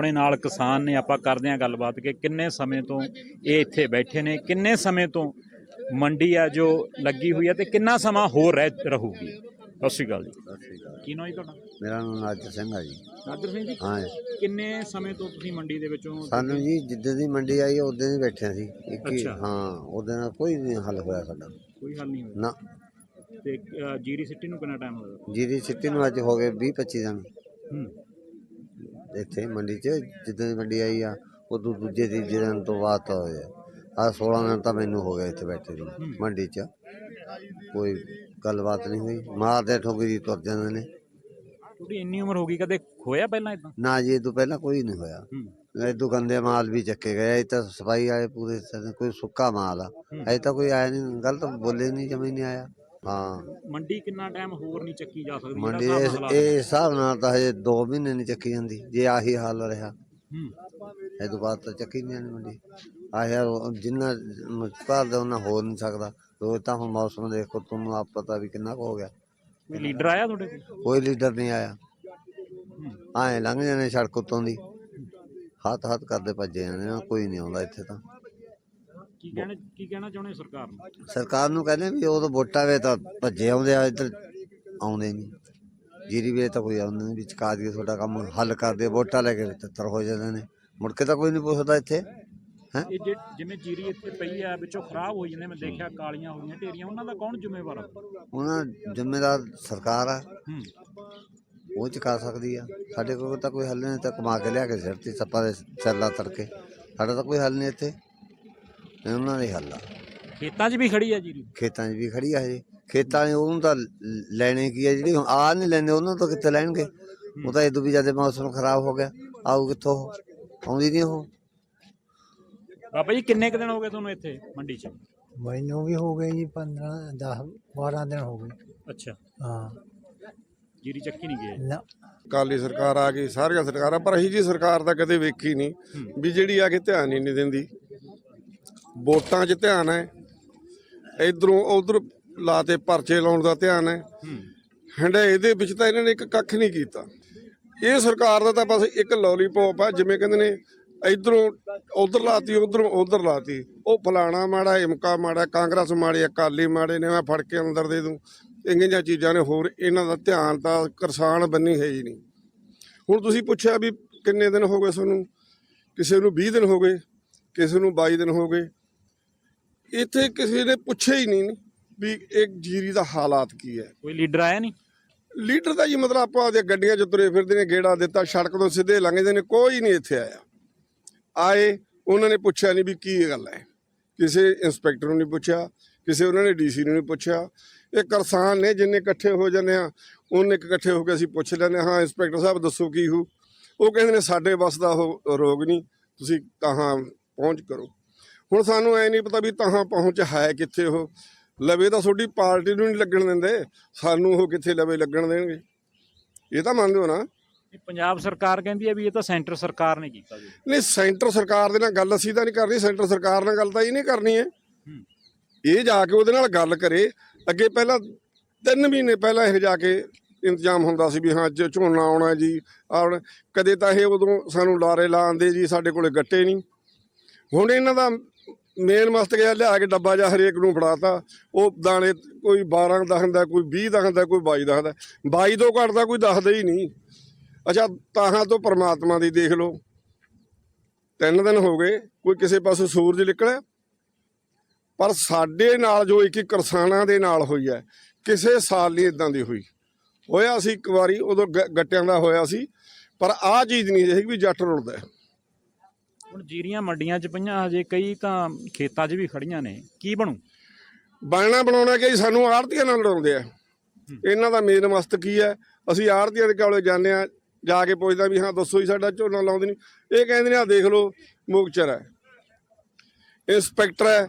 ਆਪਣੇ ਨਾਲ ਕਿਸਾਨ ਨੇ ਆਪਾਂ ਕਰਦੇ ਹਾਂ ਗੱਲਬਾਤ ਕਿ ਕਿੰਨੇ ਸਮੇਂ ਤੋਂ ਇਹ ਇੱਥੇ ਬੈਠੇ ਨੇ ਕਿੰਨੇ ਸਮੇਂ ਤੋਂ ਮੰਡੀ ਆ ਜੋ ਲੱਗੀ ਹੋਈ ਹੈ ਤੇ ਕਿੰਨਾ ਸਮਾਂ ਹੋਰ ਰਹਿ ਰਹੂਗੀ? ਸਤਿ ਸ਼੍ਰੀ ਅਕਾਲ ਜੀ। ਕੀ ਨਾਮ ਹੈ ਤੁਹਾਡਾ? ਮੇਰਾ ਨਾਮ ਨਾਜਰ ਸਿੰਘ ਆ ਜੀ। ਨਾਦਰ ਸਿੰਘ ਜੀ? ਹਾਂ ਜੀ। ਕਿੰਨੇ ਸਮੇਂ ਤੋਂ ਤੁਸੀਂ ਮੰਡੀ ਦੇ ਵਿੱਚੋਂ ਸਾਨੂੰ ਜੀ ਜਿੱਦਾਂ ਦੀ ਮੰਡੀ ਆਈ ਉਦੋਂ ਹੀ ਬੈਠੇ ਸੀ। ਇੱਕ ਹੀ ਅੱਛਾ। ਹਾਂ ਉਹਦੇ ਨਾਲ ਕੋਈ ਨਹੀਂ ਹੱਲ ਹੋਇਆ ਸਾਡਾ। ਕੋਈ ਹੱਲ ਨਹੀਂ ਹੋਇਆ? ਨਾ। ਤੇ ਅ, ਜੀਰੀ ਸਿੱਟੀ ਨੂੰ ਕਿੰਨਾ ਟਾਈਮ ਹੋਇਆ ਜੀਰੀ ਸਿੱਟੀ ਨੂੰ ਅੱਜ ਹੋ ਗਏ 20 25 ਦਿਨ। ਹੂੰ। ਇੱਥੇ ਮੰਡੀ 'ਚ ਜਿੱਦਾਂ ਦੀ ਮੰਡੀ ਆਈ ਆ ਉਦੋਂ ਦੂਜੇ ਤੀਜੇ ਦਿਨ ਤੋਂ ਬਾਅਦ ਹੋਇਆ। ਆ 16 ਦਿਨ ਤਾਂ ਮੈਨੂੰ ਹੋ ਗਏ ਇੱਥੇ ਬੈਠੇ ਨੂੰ ਮੰਡੀ 'ਚ। ਕੋਈ ਗੱਲਬਾਤ ਨਹੀਂ ਹੋਈ। ਮਾਰਦੇ ਠੋਕਰੀ ਤੁਰ ਜਾਂਦੇ ਨੇ। ਤੁਹਾਡੀ ਇੰਨੀ ਉਮਰ ਹੋ ਗਈ ਕਦੇ ਹੋਇਆ ਪਹਿਲਾਂ ਇਦਾਂ? ਨਾ ਜੀ ਇਹ ਤੋਂ ਪਹਿਲਾਂ ਕੋਈ ਨਹੀਂ ਹੋਇਆ। ਇਹ ਤੋਂ ਗੰਦੇ ਮਾਲ ਵੀ ਚੱਕੇ ਗਏ ਇਹ ਤਾਂ ਸਫ਼ਾਈ ਵਾਲੇ ਪੂਰੇ ਕੋਈ ਸੁੱਕਾ ਮਾਲ ਆ। ਅਜੇ ਤਾਂ ਕੋਈ ਆਇਆ ਨਹੀਂ ਗਲਤ ਬੋਲੇ ਨਹੀਂ ਜਮੀ ਨਹੀਂ ਆਇਆ। ਹਾਂ। ਮੰਡੀ ਕਿੰਨਾ ਟਾਈਮ ਹੋਰ ਨਹੀਂ ਚੱਕੀ ਜਾ ਸਕਦੀ? ਮੰਡੀ ਜਿਹੜਾ ਇਸ ਇਹ ਹਿਸਾਬ ਨਾਲ ਤਾਂ ਹਜੇ 2 ਮਹੀਨੇ ਨਹੀਂ ਚੱਕੀ ਜਾਂਦੀ। ਜੇ ਆਹੀ ਹਾਲ ਰਿਹਾ। ਹੂੰ। ਇਹ ਤੋਂ ਬਾਅਦ ਤਾਂ ਚੱਕੀ ਨਹੀਂ ਜਾਣੀ ਮੰਡੀ। ਆ ਯਾਰ ਉਹ ਜਿੰਨਾ ਭਾਰ ਦਾ ਉਹਨਾਂ ਹੋ ਨਹੀਂ ਸਕਦਾ। ਰੋਜ਼ ਤਾਂ ਹੁਣ ਮੌਸਮ ਦੇਖੋ ਤੁਹਾਨੂੰ ਆਪ ਪਤਾ ਵੀ ਕਿੰਨਾ ਕੁ ਹੋ ਗਿਆ। ਕੋਈ ਲੀਡਰ ਆਇਆ ਤੁਹਾਡੇ ਕੋਲ? ਕੋਈ ਲੀਡਰ ਨਹੀਂ ਆਇਆ। ਆਏ ਲੰਘ ਜਾਂਦੇ ਸੜਕ ਉੱਤੋਂ ਦੀ। ਹੱਥ ਹੱਥ ਕਰਦੇ ਭੱਜੇ ਜਾਂਦੇ ਨੇ ਕੋਈ ਨਹੀਂ ਆਉਂਦਾ ਇੱਥੇ ਤਾਂ। ਕੀ ਕਹਿਣਾ ਕੀ ਕਹਿਣਾ ਚਾਹੁੰਦੇ ਸਰਕਾਰ ਨੂੰ? ਸਰਕਾਰ ਨੂੰ ਕਹਿੰਦੇ ਵੀ ਉਹ ਤਾਂ ਵੋਟਾਂ ਵੇ ਤਾਂ ਭੱਜੇ ਆਉਂਦੇ ਆ ਇੱਧਰ ਆਉਂਦੇ ਨਹੀਂ ਜੀਰੀ ਵੇ ਤਾਂ ਕੋਈ ਆਉਂਦੇ ਨਹੀਂ ਵਿੱਚ ਕਾ ਦੀ ਤੁਹਾਡਾ ਕੰਮ ਹੱਲ ਕਰਦੇ ਵੋਟਾਂ ਲੈ ਕੇ ਤਿੱਤਰ ਹੋ ਜਾਂਦੇ ਨੇ। ਮੁੜ ਕੇ ਤਾਂ ਕੋਈ ਨਹੀਂ ਪੁੱਛਦਾ ਇੱਥੇ ਹੈ? ਇਹ ਜਿ- ਜਿਵੇਂ ਜੀਰੀ ਇੱਥੇ ਪਈ ਆ ਵਿੱਚੋਂ ਖਰਾਬ ਹੋਈ ਜਾਂਦੇ ਮੈਂ ਦੇਖਿਆ ਕਾਲੀਆਂ ਹੋਈਆਂ ਢੇਰੀਆਂ ਉਹਨਾਂ ਦਾ ਕੌਣ ਜ਼ਿੰਮੇਵਾਰ ਆ? ਉਹਨਾਂ ਜ਼ਿੰਮੇਦਾਰ ਸਰਕਾਰ ਆ। ਹੂੰ। ਉਹ ਚੁਕਾ ਸਕਦੀ ਆ। ਸਾਡੇ ਕੋਲ ਤਾਂ ਕੋਈ ਹੱਲ ਨਹੀਂ ਤਾਂ ਕਮਾ ਕੇ ਲਿਆ ਕੇ ਸਿਰਤੀ ਸੱਪਾ ਦੇ ਚੱਲਾ ਤੜਕੇ। ਸਾਡਾ ਤਾਂ ਕੋਈ ਹੱਲ ਨਹੀਂ ਇੱਥੇ। ਇਹ ਉਹਨਾਂ ਦੇ ਹੱਲ ਆ। ਖੇਤਾਂ 'ਚ ਵੀ ਖੜੀ ਆ ਜੀਰੀ? ਖੇਤਾਂ 'ਚ ਵੀ ਖੜੀ ਆ ਹਜੇ ਖੇਤਾਂ 'ਚ ਉਹਨੂੰ ਤਾਂ ਲੈਣੇ ਕੀ ਆ ਜਿਹੜੀ ਹੁਣ ਆ ਨਹੀਂ ਲੈਂਦੇ ਉਹਨਾਂ ਤੋਂ ਕਿੱਥੇ ਲੈਣਗੇ? ਉਹ ਤਾਂ ਇਦੋਂ ਵੀ ਜ਼ਿਆਦਾ ਮੌਸਮ ਖਰਾਬ ਹੋ ਗਿਆ। ਆਊ ਕਿੱਥੋਂ ਉਹ? ਆਉਂਦੀ ਨਹੀਂ ਉਹ। ਬਾਬਾ ਜੀ ਕਿੰਨੇ ਕੁ ਦਿਨ ਹੋ ਗਏ ਤੁਹਾਨੂੰ ਇੱਥੇ ਮੰਡੀ 'ਚ? ਮੈਨੂੰ ਵੀ ਹੋ ਗਏ ਜੀ 15 10 12 ਦਿਨ ਹੋ ਗਏ। ਅੱਛਾ। ਹਾਂ। ਜੀਰੀ ਚੱਕੀ ਨਹੀਂ ਗਏ ਨਾ। ਕਾਲੀ ਸਰਕਾਰ ਆ ਗਈ ਸਾਰੀਆਂ ਸਰਕਾਰਾਂ ਪਰ ਅਹੀ ਜੀ ਸਰਕਾਰ ਤਾਂ ਕਦੇ ਵੇਖੀ ਨਹੀਂ ਵੀ ਜਿਹੜੀ ਆ ਕੇ ਧਿਆਨ ਹੀ ਨਹੀਂ ਦਿੰਦੀ। ਵੋਟਾਂ 'ਚ ਧਿਆਨ ਹੈ। ਇਧਰੋਂ ਉਧਰ ਲਾਤੇ ਪਰਚੇ ਲਾਉਣ ਦਾ ਧਿਆਨ ਹੈ। ਹੰਡੇ ਇਹਦੇ ਵਿੱਚ ਤਾਂ ਇਹਨਾਂ ਨੇ ਇੱਕ ਕੱਖ ਨਹੀਂ ਕੀਤਾ। ਇਹ ਸਰਕਾਰ ਦਾ ਤਾਂ ਬਸ ਇੱਕ ਲੋਲੀਪੌਪ ਆ ਜਿਵੇਂ ਕਹਿੰਦੇ ਨੇ ਇਧਰੋਂ ਉਧਰ ਲਾਤੀ ਉਧਰੋਂ ਉਧਰ ਲਾਤੀ। ਉਹ ਫਲਾਣਾ ਮਾੜਾ ਇਮਕਾ ਮਾੜਾ ਕਾਂਗਰਸ ਮਾੜੇ ਅਕਾਲੀ ਮਾੜੇ ਨੇ ਮੈਂ ਫੜ ਕੇ ਅੰਦਰ ਦੇ ਦੂੰ। ਇੰਗੀਆਂ ਚੀਜ਼ਾਂ ਨੇ ਹੋਰ ਇਹਨਾਂ ਦਾ ਧਿਆਨ ਤਾਂ ਕਿਸਾਨ ਬੰਨੀ ਹੈ ਹੀ ਨਹੀਂ। ਹੁਣ ਤੁਸੀਂ ਪੁੱਛਿਆ ਵੀ ਕਿੰਨੇ ਦਿਨ ਹੋ ਗਏ ਤੁਹਾਨੂੰ? ਕਿਸੇ ਨੂੰ 20 ਦਿਨ ਹੋ ਗਏ ਕਿਸੇ ਨੂੰ 22 ਦਿਨ ਹੋ ਗਏ। ਇੱਥੇ ਕਿਸੇ ਨੇ ਪੁੱਛਿਆ ਹੀ ਨਹੀਂ ਵੀ ਇੱਕ ਜੀਰੀ ਦਾ ਹਾਲਾਤ ਕੀ ਹੈ। ਕੋਈ ਲੀਡਰ ਆਇਆ ਨਹੀਂ? ਲੀਡਰ ਦਾ ਜੀ ਮਤਲਬ ਆਪਾਂ ਉਹਦੇ ਗੱਡੀਆਂ 'ਚ ਤੁਰੇ ਫਿਰਦੇ ਨੇ ਗੇੜਾ ਦਿੱਤਾ ਸੜਕ ਤੋਂ ਸਿੱਧੇ ਲੰਘਦੇ ਨੇ ਕੋਈ ਨਹੀਂ ਇੱਥੇ ਆਇਆ। ਆਏ ਉਹਨਾਂ ਨੇ ਪੁੱਛਿਆ ਨਹੀਂ ਵੀ ਕੀ ਗੱਲ ਹੈ। ਕਿਸੇ ਇੰਸਪੈਕਟਰ ਨੂੰ ਨਹੀਂ ਪੁੱਛਿਆ ਕਿਸੇ ਉਹਨਾਂ ਨੇ ਡੀਸੀ ਨੂੰ ਨਹੀਂ ਪੁੱਛਿਆ। ਇਹ ਕਿਸਾਨ ਨੇ ਜਿੰਨੇ ਇਕੱਠੇ ਹੋ ਜਾਂਦੇ ਆ ਉਹਨੇ ਇਕੱਠੇ ਹੋ ਕੇ ਅਸੀਂ ਪੁੱਛ ਲੈਂਦੇ ਹਾਂ ਇੰਸਪੈਕਟਰ ਸਾਹਿਬ ਦੱਸੋ ਕੀ ਹੋ। ਉਹ ਕਹਿੰਦੇ ਨੇ ਸਾਡੇ ਵੱਸ ਦਾ ਉਹ ਰੋਗ ਨਹੀਂ ਤੁਸੀਂ ਤਾਹਾਂ ਪਹੁੰਚ ਕਰੋ। ਹੁਣ ਸਾਨੂੰ ਐ ਨਹੀਂ ਪਤਾ ਵੀ ਤਾਹਾਂ ਪਹੁੰਚ ਹੈ ਕਿੱਥੇ ਉਹ। ਲਵੇ ਤਾਂ ਤੁਹਾਡੀ ਪਾਰਟੀ ਨੂੰ ਨਹੀਂ ਲੱਗਣ ਦਿੰਦੇ ਸਾਨੂੰ ਉਹ ਕਿੱਥੇ ਲਵੇ ਲੱਗਣ ਦੇਣਗੇ। ਇਹ ਤਾਂ ਮੰਨਦੇ ਹੋ ਨਾ। ਪੰਜਾਬ ਸਰਕਾਰ ਕਹਿੰਦੀ ਹੈ ਵੀ ਇਹ ਤਾਂ ਸੈਂਟਰ ਸਰਕਾਰ ਨੇ ਕੀਤਾ ਜੀ। ਨਹੀਂ ਸੈਂਟਰ ਸਰਕਾਰ ਦੇ ਨਾਲ ਗੱਲ ਅਸੀਂ ਤਾਂ ਨਹੀਂ ਕਰਨੀ ਸੈਂਟਰ ਸਰਕਾਰ ਨਾਲ ਗੱਲ ਤਾਂ ਇਹ ਨਹੀਂ ਕਰਨੀ ਹੈ। ਇਹ ਜਾ ਕੇ ਉਹਦੇ ਨਾਲ ਗੱਲ ਕਰੇ। ਅੱਗੇ ਪਹਿਲਾਂ ਤਿੰਨ ਮਹੀਨੇ ਪਹਿਲਾਂ ਇਹ ਜਾ ਕੇ ਇੰਤਜ਼ਾਮ ਹੁੰਦਾ ਸੀ ਵੀ ਹਾਂ ਅੱਜ ਝੋਨਾ ਆਉਣਾ ਜੀ ਆਉਣ। ਕਦੇ ਤਾਂ ਇਹ ਉਦੋਂ ਸਾਨੂੰ ਲਾਰੇ ਲਾਉਂਦੇ ਜੀ ਸਾਡੇ ਕੋਲੇ ਗੱਟੇ ਨਹੀਂ। ਹੁਣ ਇਹਨਾਂ ਦਾ ਮੇਨ ਮਸਤ ਗਿਆ ਲਿਆ ਕੇ ਡੱਬਾ ਜਾਂ ਹਰੇਕ ਨੂੰ ਫੜਾਤਾ। ਉਹ ਦਾਣੇ ਕੋਈ 12 ਦਾ ਹੁੰਦਾ ਕੋਈ 20 ਦਾ ਹੁੰਦਾ ਕੋਈ 22 ਦਾ ਹੁੰਦਾ 22 ਤੋਂ ਘੱਟ ਦਾ ਕੋਈ ਦੱਸਦਾ ਹੀ ਨਹੀਂ। ਅੱਛਾ, ਤਾਹਾਂ ਤੋਂ ਪਰਮਾਤਮਾ ਦੀ ਦੇਖ ਲਓ। ਤਿੰਨ ਦਿਨ ਹੋ ਗਏ, ਕੋਈ ਕਿਸੇ ਪਾਸੇ ਸੂਰਜ ਨਿਕਲਿਆ। ਪਰ ਸਾਡੇ ਨਾਲ ਜੋ ਇੱਕ ਇੱਕ ਕਿਸਾਨਾਂ ਦੇ ਨਾਲ ਹੋਈ ਹੈ, ਕਿਸੇ ਸਾਲ ਨਹੀਂ ਇਦਾਂ ਦੀ ਹੋਈ। ਹੋਇਆ ਸੀ ਇੱਕ ਵਾਰੀ, ਉਦੋਂ ਗ- ਗੱਟਿਆਂ ਦਾ ਹੋਇਆ ਸੀ। ਪਰ ਆਹ ਚੀਜ਼ ਨਹੀਂ ਰਹੀ ਵੀ ਜੱਟ ਰੁਲਦਾ ਹੁਣ ਜੀਰੀਆਂ ਮੰਡੀਆਂ 'ਚ ਪਈਆਂ ਹਜੇ ਕਈ ਤਾਂ ਖੇਤਾਂ 'ਚ ਵੀ ਖੜੀਆਂ ਨੇ। ਕੀ ਬਣੂ? ਬਣਨਾ ਬਣਾਉਣਾ ਕਿ ਸਾਨੂੰ ਆੜਤੀਆਂ ਨਾਲ ਲੜਾਉਂਦੇ ਆ। ਇਹਨਾਂ ਦਾ ਮੇਨ ਮਸਤ ਕੀ ਹੈ ਅਸੀਂ ਆੜਤੀਆਂ ਦੇ ਕੋਲੇ ਜਾਂਦੇ ਆ ਜਾ ਕੇ ਪੁੱਛਦਾ ਵੀ ਹਾਂ ਦੱਸੋ ਜੀ ਸਾਡਾ ਝੋਨਾ ਲਾਉਂਦੇ ਨਹੀਂ ਇਹ ਕਹਿੰਦੇ ਨੇ ਆ ਦੇਖ ਲਓ ਮੁਕਚਰ ਹੈ ਇੰਸਪੈਕਟਰ ਹੈ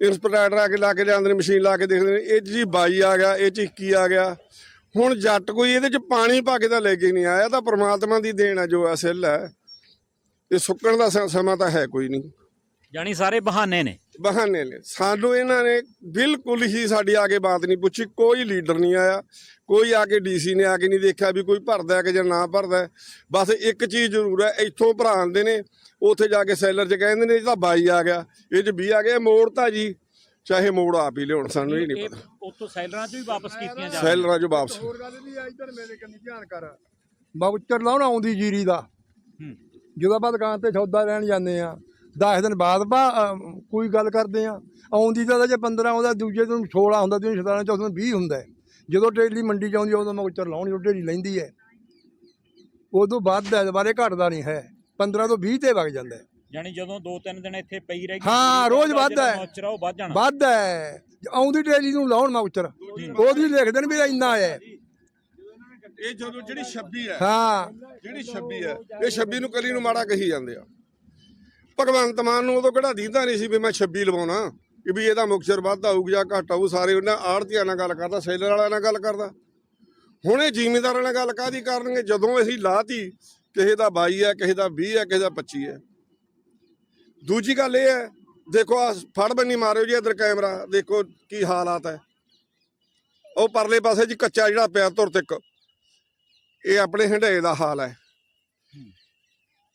ਇੰਸਪੈਕਟਰ ਆ ਕੇ ਲਾ ਕੇ ਲਿਆਉਂਦੇ ਨੇ ਮਸ਼ੀਨ ਲਾ ਕੇ ਦੇਖਦੇ ਨੇ ਇਹ ਜੀ ਬਾਈ ਆ ਗਿਆ ਇਹ ਚ 21 ਆ ਗਿਆ। ਹੁਣ ਜੱਟ ਕੋਈ ਇਹਦੇ ਚ ਪਾਣੀ ਪਾ ਕੇ ਤਾਂ ਲੈ ਕੇ ਨਹੀਂ ਆਇਆ ਤਾਂ ਪ੍ਰਮਾਤਮਾ ਦੀ ਦੇਣ ਹੈ ਜੋ ਅਸਲ ਹੈ ਇਹ ਸੁੱਕਣ ਦਾ ਸ- ਸਮਾਂ ਤਾਂ ਹੈ ਕੋਈ ਨਹੀਂ। ਯਾਨੀ ਸਾਰੇ ਬਹਾਨੇ ਨੇ। ਬਹਾਨੇ ਨੇ। ਸਾਨੂੰ ਇਹਨਾਂ ਨੇ ਬਿਲਕੁਲ ਹੀ ਸਾਡੀ ਆ ਕੇ ਬਾਤ ਨਹੀਂ ਪੁੱਛੀ। ਕੋਈ ਲੀਡਰ ਨਹੀਂ ਆਇਆ। ਕੋਈ ਆ ਕੇ ਡੀਸੀ ਨੇ ਆ ਕੇ ਨਹੀਂ ਦੇਖਿਆ ਵੀ ਕੋਈ ਭਰਦਾ ਹੈ ਕਿ ਜਾਂ ਨਾ ਭਰਦਾ। ਹੈ। ਬਸ ਇੱਕ ਚੀਜ਼ ਜ਼ਰੂਰ ਹੈ ਇੱਥੋਂ ਭਰਾ ਆਉਂਦੇ ਨੇ ਉੱਥੇ ਜਾ ਕੇ ਸੈਲਰ 'ਚ ਕਹਿੰਦੇ ਨੇ ਇਹ ਤਾਂ ਬਾਈ ਆ ਗਿਆ। ਇਹ 'ਚ 20 ਆ ਗਏ ਮੋੜ ਤਾਂ ਜੀ। ਚਾਹੇ ਮੋੜ ਆਪ ਹੀ ਲਿਆਉਣ ਸਾਨੂੰ ਇਹ ਨਹੀਂ ਪਤਾ। ਉੱਥੋਂ ਸੈਲਰਾਂ 'ਚ ਵੀ ਵਾਪਸ ਕੀਤੀਆਂ ਜਾ ਸੈਲਰਾਂ 'ਚੋਂ ਵਾਪਸ। ਹੋਰ ਗੱਲ ਵੀ ਆ ਇੱਧਰ ਮੇਰੇ ਕੰਨੀ ਧਿਆਨ ਕਰ। ਬਾਉਚਰ ਲਾਉਣ ਆਉਂਦੀ ਜੀਰੀ ਦਾ। ਹੂੰ। ਜਦੋਂ ਆਪਾਂ ਦੁਕਾਨ ਤੇ ਸੌਦਾ ਲੈਣ ਜਾਂਦੇ ਆ 10 ਦਿਨ ਬਾਅਦ ਬਾ ਕੋਈ ਗੱਲ ਕਰਦੇ ਆ। ਆਉਂਦੀ ਤਾਂ ਜੇ 15 ਆਉਂਦਾ ਦੂਜੇ ਦਿਨ 16 ਹੁੰਦਾ ਦੂਜੇ 17 ਚੌਥੇ ਦਿਨ 20 ਹੁੰਦਾ। ਜਦੋਂ ਟੇਲੀ ਮੰਡੀ ਚ ਆਉਂਦੀ ਉਦੋਂ ਬਾਉਚਰ ਲਾਉਣੀ ਉਹ ਢੇਰੀ ਲੈਂਦੀ ਹੈ। ਉਦੋਂ ਵੱਧ ਹੈ ਦੁਬਾਰੇ ਘਟਦਾ ਨਹੀਂ ਹੈ। 15 ਤੋਂ 20 ਤੇ ਵਗ ਜਾਂਦਾ ਹੈ। ਯਾਨੀ ਜਦੋਂ 2-3 ਦਿਨ ਇੱਥੇ ਪਈ ਰਹੇਗੀ ਹਾਂ, ਰੋਜ਼ ਵੱਧਦਾ ਹੈ। ਮੌਚਰ ਉਹ ਵੱਧ ਜਾਣਾ। ਵੱਧ ਹੈ। ਆਉਂਦੀ ਟੇਲੀ ਨੂੰ ਲਾਉਣ ਮਾਉਚਰ ਉਹਦੀ ਲਿਖਦੇ ਨੇ ਵੀ ਇੰਨਾ ਹੈ। ਇਹ ਜਦੋਂ ਜਿਹੜੀ 26 ਹੈ ਹਾਂ। ਜਿਹੜੀ 26 ਹੈ ਇਹ 26 ਨੂੰ ਕਲੀ ਨੂੰ ਮਾੜਾ ਕਹੀ ਜਾਂਦੇ ਆ। ਭਗਵੰਤ ਮਾਨ ਨੂੰ ਉਦੋਂ ਕਿਹੜਾ ਦੀਂਦਾ ਨਹੀਂ ਸੀ ਵੀ ਮੈਂ 26 ਲਵਾਉਣਾ ਕਿ ਵੀ ਇਹਦਾ ਮੁਕਸਰ ਵੱਧ ਆਊਗਾ ਜਾਂ ਘਟ ਆਊ ਸਾਰੇ ਉਹਨਾਂ ਆੜਤੀਆਂ ਨਾਲ ਗੱਲ ਕਰਦਾ ਸੇਲਰ ਵਾਲਿਆਂ ਨਾਲ ਗੱਲ ਕਰਦਾ। ਹੁਣ ਇਹ ਜ਼ਿਮੀਂਦਾਰਾਂ ਨਾਲ ਗੱਲ ਕਾਦੀ ਕਰਨਗੇ? ਜਦੋਂ ਅਸੀਂ ਲਾਤੀ ਕਿਸੇ ਦਾ 22 ਹੈ ਕਿਸੇ ਦਾ 20 ਹੈ ਕਿਸੇ ਦਾ 25 ਹੈ। ਦੂਜੀ ਗੱਲ ਇਹ ਹੈ ਦੇਖੋ ਆ ਫੜ ਬੰਨੀ ਮਾਰਿਓ ਜੀ ਇਧਰ ਕੈਮਰਾ ਦੇਖੋ ਕੀ ਹਾਲਾਤ ਹੈ। ਉਹ ਪਰਲੇ ਪਾਸੇ ਜੀ ਕੱਚਾ ਜਿਹੜਾ ਪਿਆ ਤੁਰ ਤੱਕ ਇਹ ਆਪਣੇ ਹੰਡਾਏ ਦਾ ਹਾਲ ਹੈ।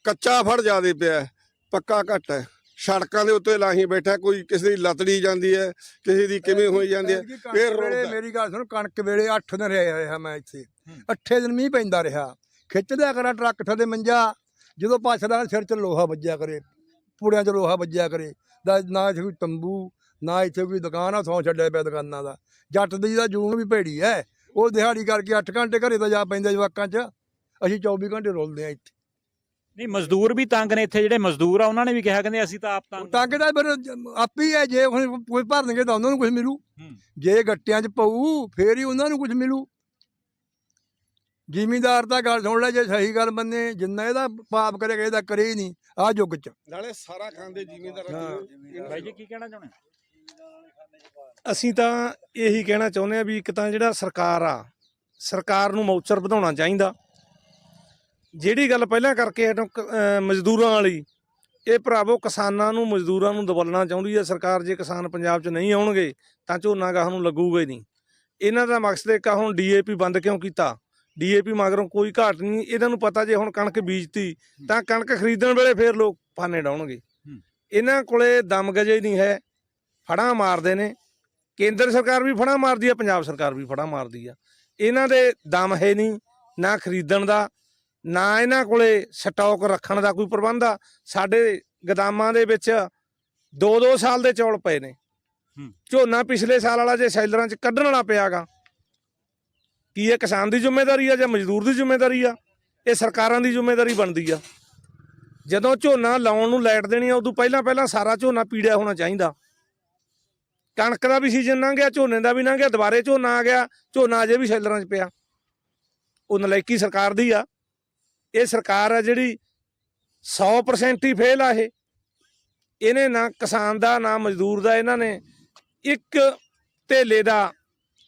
ਕੱਚਾ ਫੜ ਜਾਦੇ ਪਿਆ ਹੈ, ਪੱਕਾ ਘੱਟ ਹੈ। ਸੜਕਾਂ ਦੇ ਉੱਤੇ ਲਾਹੀ ਬੈਠਾ ਕੋਈ ਕਿਸੇ ਦੀ ਲਤੜੀ ਜਾਂਦੀ ਹੈ ਕਿਸੇ ਦੀ ਕਿਵੇਂ ਹੋਈ ਜਾਂਦੀ ਹੈ ਰੋਂਦਾ ਮੇਰੀ ਗੱਲ ਸੁਣ ਕਣਕ ਵੇਲੇ 8 ਦਿਨ ਰਿਹਾ ਮੈਂ ਇੱਥੇ। 8 ਦਿਨ ਮੀਂਹ ਪੈਂਦਾ ਰਿਹਾ। ਖਿੱਚਦਿਆ ਕਰਾਂ ਟਰੱਕ ਥੱਲੇ ਮੰਜਾ ਜਦੋਂ ਪਾਛਦਾ ਸਿਰ 'ਚ ਲੋਹਾ ਵੱਜਿਆ ਕਰੇ ਪੂੜਿਆਂ 'ਚ ਲੋਹਾ ਵੱਜਿਆ ਕਰੇ ਨਾ ਇੱਥੇ ਕੋਈ ਤੰਬੂ ਨਾ ਇੱਥੇ ਕੋਈ ਦੁਕਾਨ ਆ ਥੋਂ ਛੱਡਿਆ ਪਿਆ ਦੁਕਾਨਾਂ ਦਾ। ਜੱਟ ਦੀ ਦਾ ਜੂਨ ਵੀ ਭੇੜੀ ਐ ਉਹ ਦਿਹਾੜੀ ਕਰਕੇ 8 ਘੰਟੇ ਘਰੇ ਤਾਂ ਜਾ ਪੈਂਦੇ ਜਵਾਕਾਂ 'ਚ। ਅਸੀਂ 24 ਘੰਟੇ ਰੋਲਦੇ ਆ ਇੱਥੇ। ਨਹੀਂ ਮਜ਼ਦੂਰ ਵੀ ਤੰਗ ਨੇ ਇੱਥੇ ਜਿਹੜੇ ਮਜ਼ਦੂਰ ਆ ਉਹਨਾਂ ਨੇ ਵੀ ਕਿਹਾ ਕਹਿੰਦੇ ਅਸੀਂ ਤਾਂ ਆਪ ਤੰਗ ਟੰਗ ਦਾ ਫਿਰ ਆਪੀ ਹੈ ਜੇ ਹੁਣ ਕੋਈ ਭਰਨਗੇ ਤਾਂ ਉਹਨਾਂ ਨੂੰ ਕੁਝ ਮਿਲੂ। ਜੇ ਗੱਟਿਆਂ 'ਚ ਪਊ ਫੇਰ ਹੀ ਉਹਨਾਂ ਨੂੰ ਕੁਝ ਮਿਲੂ। ਜ਼ਿਮੀਂਦਾਰ ਤਾਂ ਗੱਲ ਸੁਣ ਲੈ ਜੇ ਸਹੀ ਗੱਲ ਮੰਨੇ ਜਿੰਨਾ ਇਹਦਾ ਪਾਪ ਕਰੇਗਾ ਇਹਦਾ ਕਰੇ ਹੀ ਨਹੀਂ ਆ ਯੁੱਗ 'ਚ। ਨਾਲੇ ਸਾਰਾ ਖਾਂਦੇ ਜ਼ਿਮੀਂਦਾਰ ਬਾਈ ਜੀ ਕੀ ਕਹਿਣਾ ਚਾਹੁੰਦੇ? ਅਸੀਂ ਤਾਂ ਇਹੀ ਕਹਿਣਾ ਚਾਹੁੰਦੇ ਆ ਵੀ ਇੱਕ ਤਾਂ ਜਿਹੜਾ ਸਰਕਾਰ ਆ ਸਰਕਾਰ ਨੂੰ ਮੌਚਰ ਵਧਾਉਣਾ ਚਾਹੀਦਾ। ਜਿਹੜੀ ਗੱਲ ਪਹਿਲਾਂ ਕਰਕੇ ਮਜ਼ਦੂਰਾਂ ਵਾਲੀ ਇਹ ਭਰਾਵੋ ਕਿਸਾਨਾਂ ਨੂੰ ਮਜ਼ਦੂਰਾਂ ਨੂੰ ਦਬਲਣਾ ਚਾਹੁੰਦੀ ਹੈ ਸਰਕਾਰ ਜੇ ਕਿਸਾਨ ਪੰਜਾਬ 'ਚ ਨਹੀਂ ਆਉਣਗੇ ਤਾਂ ਝੋਨਾ ਗਾਹ ਨੂੰ ਲੱਗੂਗਾ ਹੀ ਨਹੀਂ। ਇਹਨਾਂ ਦਾ ਮਕਸਦ ਇੱਕ ਆ ਹੁਣ ਡੀਏਪੀ ਬੰਦ ਕਿਉਂ ਕੀਤਾ? ਡੀਏਪੀ ਮਗਰੋਂ ਕੋਈ ਘਾਟ ਨਹੀਂ ਇਹਨਾਂ ਨੂੰ ਪਤਾ ਜੇ ਹੁਣ ਕਣਕ ਬੀਜਤੀ ਤਾਂ ਕਣਕ ਖਰੀਦਣ ਵੇਲੇ ਫੇਰ ਲੋਕ ਫਾਨੇ ਡਾਉਣਗੇ। ਇਹਨਾਂ ਕੋਲੇ ਦਮ ਗਜੇ ਨਹੀਂ ਹੈ ਫੜਾਂ ਮਾਰਦੇ ਨੇ। ਕੇਂਦਰ ਸਰਕਾਰ ਵੀ ਫੜਾ ਮਾਰਦੀ ਆ ਪੰਜਾਬ ਸਰਕਾਰ ਵੀ ਫੜਾ ਮਾਰਦੀ ਆ। ਇਹਨਾਂ ਦੇ ਦਮ ਹੈ ਨਹੀਂ ਨਾ ਖਰੀਦਣ ਦਾ ਨਾ ਇਹਨਾਂ ਕੋਲੇ ਸਟਾਕ ਰੱਖਣ ਦਾ ਕੋਈ ਪ੍ਰਬੰਧ ਆ। ਸਾਡੇ ਗਦਾਮਾਂ ਦੇ ਵਿੱਚ 2-2 ਸਾਲ ਦੇ ਚੌਲ ਪਏ ਨੇ। ਝੋਨਾ ਪਿਛਲੇ ਸਾਲ ਵਾਲਾ ਜੇ ਸੈਲਰਾਂ 'ਚ ਕੱਢਣ ਵਾਲਾ ਪਿਆਗਾ ਕੀ ਇਹ ਕਿਸਾਨ ਦੀ ਜ਼ਿੰਮੇਵਾਰੀ ਆ ਜਾਂ ਮਜ਼ਦੂਰ ਦੀ ਜ਼ਿੰਮੇਵਾਰੀ ਆ? ਇਹ ਸਰਕਾਰਾਂ ਦੀ ਜ਼ਿੰਮੇਵਾਰੀ ਬਣਦੀ ਆ। ਜਦੋਂ ਝੋਨਾ ਲਾਉਣ ਨੂੰ ਲਾਈਟ ਦੇਣੀ ਆ ਉਦੋਂ ਪਹਿਲਾਂ ਪਹਿਲਾਂ ਸਾਰਾ ਝੋਨਾ ਪੀੜਿਆ ਹੋਣਾ ਚਾਹੀਦਾ। ਕਣਕ ਦਾ ਵੀ ਸੀਜ਼ਨ ਲੰਘ ਗਿਆ ਝੋਨੇ ਦਾ ਵੀ ਲੰਘ ਗਿਆ ਦੁਬਾਰੇ ਝੋਨਾ ਆ ਗਿਆ ਝੋਨਾ ਅਜੇ ਵੀ ਸ਼ੈਲਰਾਂ 'ਚ ਪਿਆ। ਉਹ ਨਲਾਇਕੀ ਸਰਕਾਰ ਦੀ ਆ। ਇਹ ਸਰਕਾਰ ਆ ਜਿਹੜੀ 100% ਹੀ ਫੇਲ ਆ ਇਹ। ਇਹਨੇ ਨਾ ਕਿਸਾਨ ਦਾ ਨਾ ਮਜ਼ਦੂਰ ਦਾ ਇਹਨਾਂ ਨੇ ਇੱਕ ਧੇਲੇ ਦਾ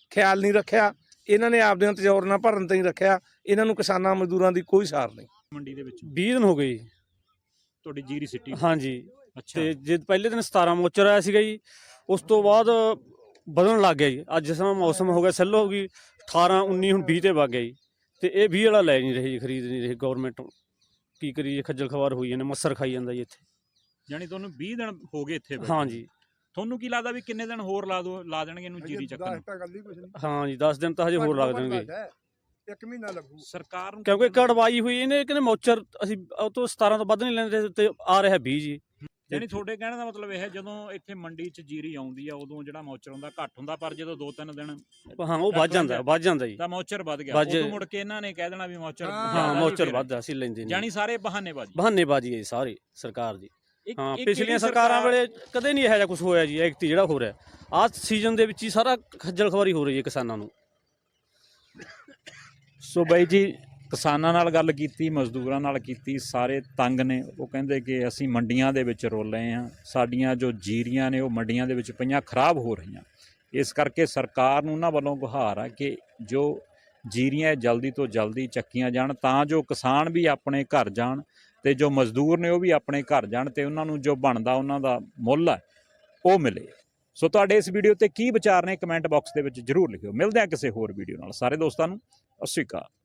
ਖਿਆਲ ਨਹੀਂ ਰੱਖਿਆ। ਇਹਨਾਂ ਨੇ ਆਪਦੇ ਤਜੌਰ ਨਾਲ ਭਰਨ ਤੇ ਹੀ ਰੱਖਿਆ। ਇਹਨਾਂ ਨੂੰ ਕਿਸਾਨਾਂ ਮਜ਼ਦੂਰਾਂ ਦੀ ਕੋਈ ਸਾਰ ਨਹੀਂ। ਮੰਡੀ ਦੇ ਵਿੱਚ। 20 ਦਿਨ ਹੋ ਗਏ ਜੀ। ਤੁਹਾਡੀ ਜੀਰੀ ਸਿੱਟੀ। ਹਾਂਜੀ। ਅੱਛਾ। ਤੇ ਜੇ ਪਹਿਲੇ ਦਿਨ 17 ਮੋਚਰ ਆਇਆ ਸੀਗਾ ਜੀ ਉਸ ਤੋਂ ਬਾਅਦ ਵਧਣ ਲੱਗ ਗਿਆ ਜੀ। ਅੱਜ ਜਿਸ ਤਰ੍ਹਾਂ ਮੌਸਮ ਹੋ ਗਿਆ ਸੈੱਲ ਹੋ ਗਈ 18 19 ਹੁਣ 20 ਤੇ ਵਗ ਗਿਆ ਜੀ। ਤੇ ਇਹ 20 ਵਾਲਾ ਲੈ ਨਹੀਂ ਰਹੀ ਜੀ ਖਰੀਦ ਨਹੀਂ ਰਹੀ। ਗਵਰਨਮੈਂਟ ਕੀ ਕਰੀਏ ਖੱਜਲ ਖਵਾਰ ਹੋਈ ਜਾਂਦੇ ਮੱਸਰ ਖਾਈ ਜਾਂਦਾ ਜੀ ਇੱਥੇ। ਯਾਨੀ ਤੁਹਾਨੂੰ 20 ਦਿਨ ਹੋ ਗਏ ਇੱਥੇ ਬੈਠੇ। ਹਾਂਜੀ। ਤੁਹਾਨੂੰ ਕੀ ਲੱਗਦਾ ਵੀ ਕਿੰਨੇ ਦਿਨ ਹੋਰ ਲਾ ਦੋ ਲਾ ਦੇਣਗੇ ਇਹਨੂੰ ਜੀਰੀ ਚੱਕਣ ਨੂੰ? ਤਾਂ ਗੱਲ ਹੀ ਕੁਛ ਨਹੀਂ। ਹਾਂ ਜੀ 10 ਦਿਨ ਤਾਂ ਹਜੇ ਹੋਰ ਲੱਗ ਜਾਣਗੇ। ਇੱਕ ਮਹੀਨਾ ਲੱਗੂ। ਸਰਕਾਰ ਨੂੰ ਕਿਉਂਕਿ ਕੜਵਾਈ ਹੋਈ ਇਹਨੇ ਕਹਿੰਦੇ ਮੋਚਰ ਅਸੀਂ ਉਹ ਤੋਂ 17 ਤੋਂ ਵੱਧ ਨਹੀਂ ਲੈਂਦੇ ਤੇ ਆ ਰਿਹਾ 20 ਜੀ। ਯਾਨੀ ਤੁਹਾਡੇ ਕਹਿਣ ਦਾ ਮਤਲਬ ਇਹ ਹੈ ਜਦੋਂ ਇੱਥੇ ਮੰਡੀ 'ਚ ਜੀਰੀ ਆਉਂਦੀ ਆ ਉਦੋਂ ਜਿਹੜਾ ਮੌਚਰ ਹੁੰਦਾ ਘੱਟ ਹੁੰਦਾ ਪਰ ਜਦੋਂ 2-3 ਦਿਨ ਹਾਂ ਉਹ ਵੱਧ ਜਾਂਦਾ ਵੱਧ ਜਾਂਦਾ ਜੀ। ਤਾਂ ਮੌਚਰ ਵੱਧ ਗਿਆ। ਉਦੋਂ ਮੁੜ ਕੇ ਇਹਨਾਂ ਨੇ ਕਹਿ ਦੇਣਾ ਵੀ ਮੌਚਰ ਹਾਂ, ਮੋਚਰ। ਵੱਧ ਅਸੀਂ ਲੈਂਦੇ ਨਹੀਂ। ਯਾਨੀ ਸਾਰੇ ਬਹਾਨੇਬਾਜ਼ੀ। ਬਹਾਨੇਬਾਜ਼ੀ ਹੈ ਜੀ ਸਾਰੀ ਸਰਕਾਰ ਦੀ। ਹਾਂ ਪਿਛਲੀਆਂ ਸਰਕਾਰਾਂ ਵੇਲੇ ਕਦੇ ਨਹੀਂ ਇਹੋ ਜਿਹਾ ਕੁਝ ਹੋਇਆ ਜੀ ਐਕਟੀ ਜਿਹੜਾ ਹੋ ਰਿਹਾ। ਆਹ ਸੀਜ਼ਨ ਦੇ ਵਿੱਚ ਹੀ ਸਾਰਾ ਖੱਜਲ ਖਵਾਰੀ ਹੋ ਰਹੀ ਹੈ ਕਿਸਾਨਾਂ ਨੂੰ। ਸੋ ਬਾਈ ਜੀ ਕਿਸਾਨਾਂ ਨਾਲ ਗੱਲ ਕੀਤੀ, ਮਜ਼ਦੂਰਾਂ ਨਾਲ ਕੀਤੀ, ਸਾਰੇ ਤੰਗ ਨੇ। ਉਹ ਕਹਿੰਦੇ ਕਿ ਅਸੀਂ ਮੰਡੀਆਂ ਦੇ ਵਿੱਚ ਰੋਲ ਰਹੇ ਹਾਂ। ਸਾਡੀਆਂ ਜੋ ਜੀਰੀਆਂ ਨੇ, ਉਹ ਮੰਡੀਆਂ ਦੇ ਵਿੱਚ ਪਈਆਂ, ਖਰਾਬ ਹੋ ਰਹੀਆਂ। ਇਸ ਕਰਕੇ ਸਰਕਾਰ ਨੂੰ ਉਹਨਾਂ ਵੱਲੋਂ ਗੁਹਾਰ ਆ ਕਿ ਜੋ ਜੀਰੀਆਂ ਜਲਦੀ ਤੋਂ ਜਲਦੀ ਚੱਕੀਆਂ ਜਾਣ, ਤਾਂ ਜੋ ਕਿਸਾਨ ਵੀ ਆਪਣੇ ਘਰ ਜਾਣ ਤੇ ਜੋ ਮਜ਼ਦੂਰ ਨੇ ਉਹ ਵੀ ਆਪਣੇ ਘਰ ਜਾਣ ਤੇ ਉਹਨਾਂ ਨੂੰ ਜੋ ਬਣਦਾ ਉਹਨਾਂ ਦਾ ਮੁੱਲ ਹੈ ਉਹ ਮਿਲੇ। ਸੋ ਤੁਹਾਡੇ ਇਸ ਵੀਡੀਓ ਤੇ ਕੀ ਵਿਚਾਰ ਨੇ, ਕਮੈਂਟ ਬਾਕਸ ਦੇ ਵਿੱਚ ਜਰੂਰ ਲਿਖਿਓ। ਮਿਲਦੇ ਹਾਂ ਕਿਸੇ ਹੋਰ ਵੀਡੀਓ ਨਾਲ। ਸਾਰੇ ਦੋਸਤਾਂ ਨੂੰ, ਸਤਿ ਸ਼੍ਰੀ ਅਕਾਲ।